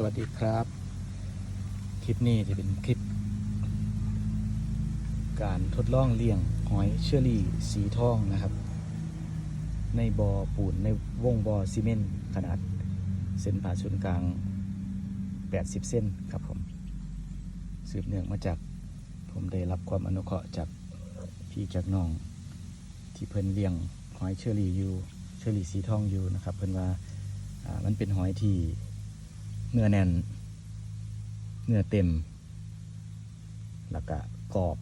สวัสดีครับ คลิปนี้จะเป็นคลิป การทดลองเลี้ยงหอยเชอรี่สีทองนะครับ ในบอ่อปูนในวงบอ่อซีเมนต์ขนาด เส้นผ่าศูนย์กลาง 80 เส้นครับผม สืบเนื่องมาจากผมได้รับความอนุเคราะห์จากพี่จากน้อง ที่เพิ่นเลี้ยงหอยเชอรี่อยู่เชอรี่สีทองอยู่นะครับ เพิ่นว่ามันเป็นหอยที่ เนื้อแน่น เนื้อเต็ม แล้วก็กรอบ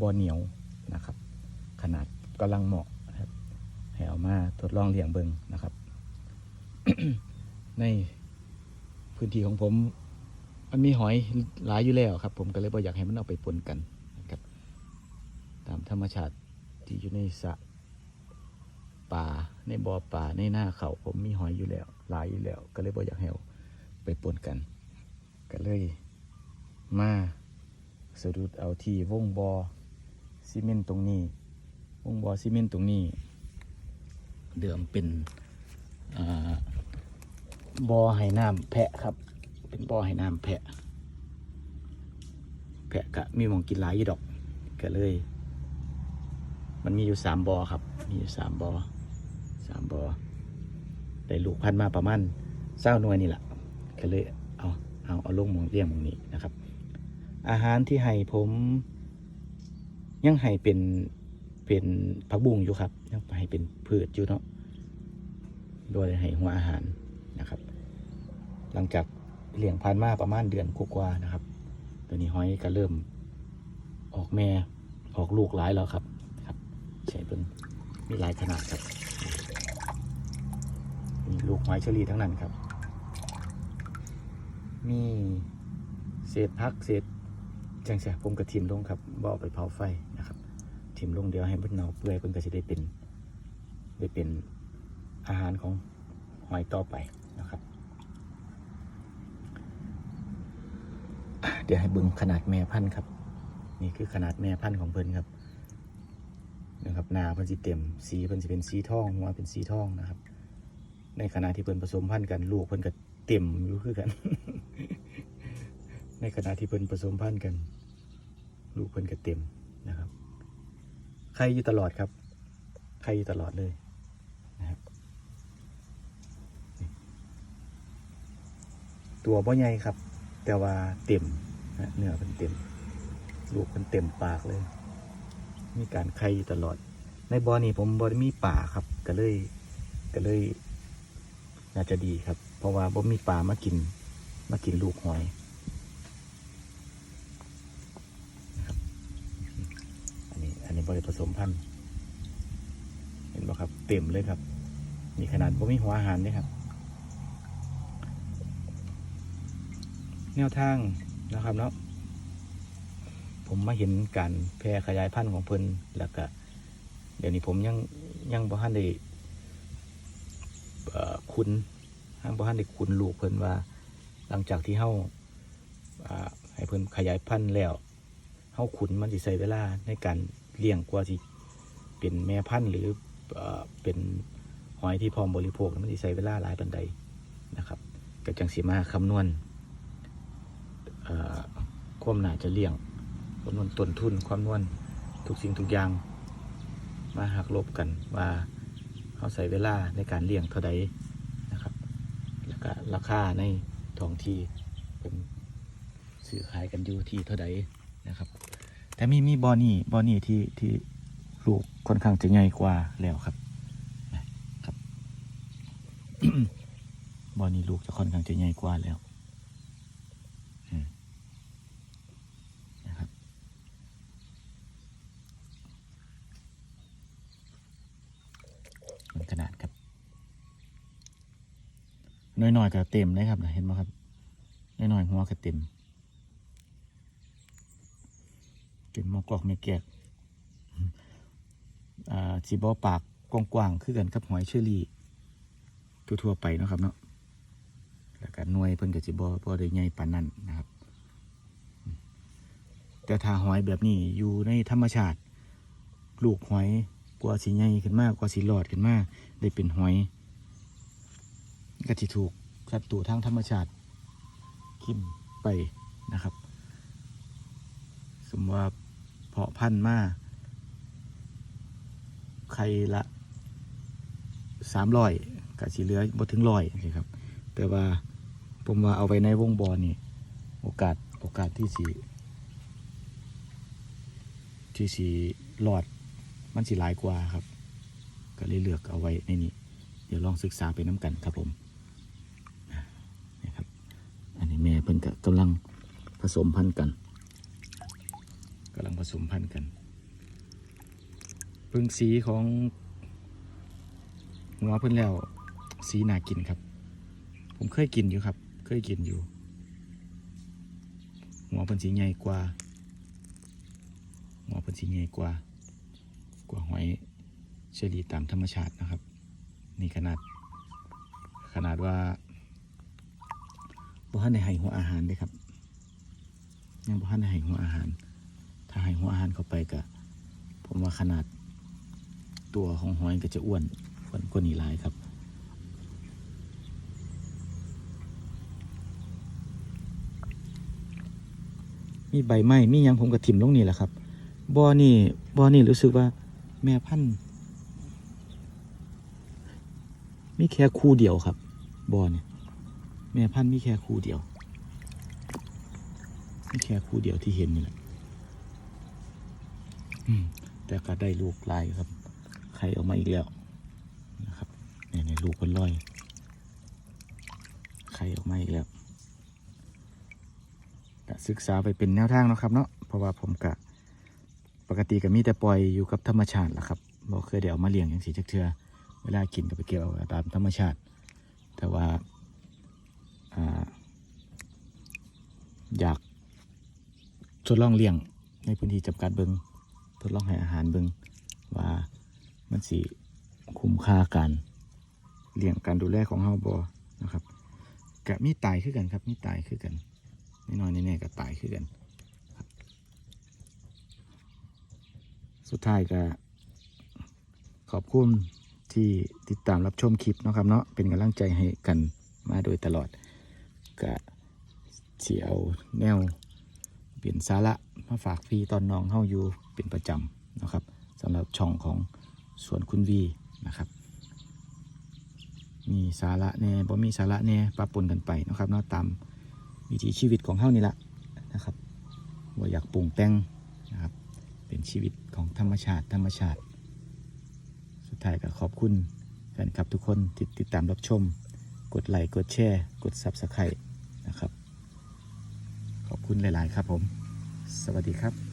บอเหนียวนะครับ ขนาดกำลังเหมาะนะครับให้เอามาทดลองเลี้ยงเบิงนะครับ ในพื้นที่ของผม มันมีหอยหลายอยู่แล้วครับ ผมก็เลยบ่อยากให้มันเอาไปปนกันนะครับ ตามธรรมชาติที่อยู่ในสระป่าในบ่อป่าในหน้าเขาผมมีหอยอยู่แล้ว หลายอยู่แล้ว ก็เลยบ่อยากให้ไปปนกัน ก็เลยมาสะดุดเอาที่วงบอซีเมนต์ตรงนี้ วงบอซีเมนต์ตรงนี้ เดิมเป็นอ่าบอให้น้ำแพะครับ เป็นบอให้น้ำแพะ แพะกะมีมองกินหลายอยู่ดอกก็เลย มันมีอยู่สามบอครับ มีอยู่สามบอสามบอ ได้ลูกพันธุ์มาประมาณเศร้าหน่วยนี่แหละก็เลยเอาเอาเอาลงมองเลี้ยงมองนี้นะครับ อาหารที่ให้ผมยังให้เป็นเป็นผักบุ้งอยู่ครับยังให้เป็นพืชอยู่เนาะโดยให้หัวอาหารนะครับ หลังจากเลี้ยงพันธุ์มาประมาณเดือนกว่าๆนะครับ ตัวนี้หอยก็เริ่มออกแม่ออกลูกหลายแล้วครับครับใช่เป็นมีหลายขนาดครับ ลูกหอยเชอรี่ทั้งนั้นครับ มีเศษพักเศษจังเสียผมกระทิมลงครับบ่เอาไปเผาไฟนะครับทิ่มลงเดียวให้พิ่นเนาเปื่อยเพิ่นก็จะได้เป็น ได้เป็นอาหารของหอยต่อไปนะครับ เดี๋ยวให้เบึงขนาดแม่พันธุ์ครับ นี่คือขนาดแม่พันธุ์ของเพิ่นครับนะครับหนาเพิ่นสิเต็มสีเพิ่นสิเป็นสีทองหัวเป็นสีทองนะครับ ในขณะที่เพิ่นผสมพันธุ์กันลูกเพิ่นก็เต็มอยู่คือกัน ในขณะที่เพิ่นผสมพันธุ์กัน ลูกเพิ่นก็เต็มนะครับไข่อยู่ตลอดครับไข่อยู่ตลอดเลยนะครับตัวบ่ใหญ่ครับ แต่ว่าเต็มนะเนื้อเพิ่นเต็ม ลูกเพิ่นเต็มปากเลย มีการไข่อยู่ตลอด ในบ่อนี้ผมบ่ได้มีป่าครับก็เลยก็เลย น่าจะดีครับ เพราะว่าบ่มีปลามากิน มากินลูกหอยอันนี้ อันนี้บริผสมพันธุ์เห็นบ่ครับ เต็มเลยครับ มีขนาดบ่มีหัวอาหารด้วยครับ แนวทางนะครับเนาะผมมาเห็นการแพร่ขยายพันธุ์ของเพิ่นแล้วก็เดี๋ยวนี้ผมยังยังบ่ทันได้ คุณห้างบ่ทันได้คุณลูกเพิ่นว่า หลังจากที่เฮาอ่าให้เพิ่นขยายพันธุ์แล้วเฮาขุนมันสิใช้เวลาในการเลี้ยงกว่าสิเป็นแม่พันธุ์หรือเอ่อเป็นหอยที่พร้อมบริโภคมันสิใช้เวลาหลายปานใดนะครับก็จังสิมาคำนวณเอ่อความน่าจะเลี้ยงคำนวณต้นทุนความนวณทุกสิ่งทุกอย่างมาหักลบกันว่า เขาใส่เวลาในการเลี้ยงเท่าใดนะครับ แล้วก็ราคาในท้องที่เป็นซื้อขายกันอยู่ที่เท่าใดนะครับ แต่มีมีบอนี่บอนี่ที่ที่ลูกค่อนข้างจะใหญ่กว่าแล้วครับนะครับบอนี่ลูกจะค่อนข้างจะใหญ่กว่าแล้วอืมนะครับ มัน ขนาดครับน้อยๆก็เต็มเลยครับนะเห็นไหมครับน้อยๆหัวก็เต็มเต็มหมอกอกไม่แกกอ่าสีบอปากกว้างๆคือกันกับหอยเชอรี่ทั่วๆไปนะครับเนาะแล้วก็หน่วยเพิ่นกับสีบอพอได้ใหญ่ปานนั้นนะครับ แต่ถ้าหอยแบบนี้อยู่ในธรรมชาติ ลูกหอย กว่าสีใหญ่ขึ้นมากกว่าสีหลอดขึ้นมากได้เป็นหอยก็ที่ถูกศัตรูทางธรรมชาติขิมไปนะครับ สมมติว่าเพาะพันธุ์มาใครละสามร้อยกะสีเหลือบ่ถึงร้อยสิครับ แต่ว่าผมว่าเอาไว้ในวงบอลนี่ โอกาสโอกาสที่สีที่สีรอด มันสิหลายกว่าครับ ก็เลยเลือกเอาไว้ในนี้เดี๋ยวลองศึกษาไปน้ำกันครับผมนี่ครับ อันนี้แม่เพิ่นก็กำลังผสมพันธุ์กันกำลังผสมพันธุ์กันพิ่งสีของหัวเพิ่นแล้วสีน่ากินครับ ผมเคยกินอยู่ครับ เคยกินอยู่หัวเพิ่นสีใหญ่กว่าหัวเพิ่นสีใหญ่กว่า กว่าหอยเชอรี่ตามธรรมชาตินะครับ นี่ขนาด ขนาดว่าบ่ทันได้ให้หัวอาหารเลยครับยังบ่ทันได้ให้หัวอาหาร ถ้าให้หัวอาหารเข้าไปก็ผมว่าขนาดตัวของหอยก็จะอ้วนอ้วนกว่านี้หลายครับมีใบไม้มียังผมก็ถิ่มลงนี่แหละครับบ่อนี่บ่อนี่รู้สึกว่า แม่พันธุ์มีแค่คู่เดียวครับบ่อนี่ยแม่พันธุ์มีแค่คู่เดียวมีแค่คู่เดียวที่เห็นนี่แหละแต่ก็ได้ลูกลายครับ ไข่ออกมาอีกแล้วนะครับเนี่ยในลูกมันลอยไข่ออกมาอีกแล้วศึกษาไปเป็นแนวทางนะครับเนาะเพราะว่าผมกะ ปกติก็มีแต่ปล่อยอยู่กับธรรมชาติแหละครับบ่เคยเดี๋ยวมาเลี้ยงอย่างสีจักเทือเวลากินก็ไปเกี่ยวเอาตามธรรมชาติ แต่ว่าอยากทดลองเลี้ยงในพื้นที่จำกัดเบิงทดลองให้อาหารเบิงว่ามันสิคุ้มค่าการเลี้ยงการดูแลของเฮาบ่นะครับกะมีตายคือกันครับมีตายคือกันน้อยแน่ๆก็ตายคือกันครับ สุดท้ายก็ขอบคุณที่ติดตามรับชมคลิปนะครับเนาะเป็นกำลังใจให้กันมาโดยตลอดก็เสียเอาแนว เปลี่ยนสาระมาฝากพี่ตอนน้องเฮาอยู่เป็นประจำนะครับสำหรับช่องของสวนคุณวีนะครับ มีสาระแน่บ่มีสาระแน่ปะปนกันไปนะครับเนาะตามวิถีชีวิตของเฮานี่แหละนะครับว่าอยากปรุงแต่ง เป็นชีวิตของธรรมชาติ ธรรมชาติ สุดท้ายก็ขอบคุณแฟนคลับทุกคนติดติดตามรับชม กดไลค์กดแชร์กดซับสไครต์นะครับ ขอบคุณหลาย ๆ ครับผม สวัสดีครับ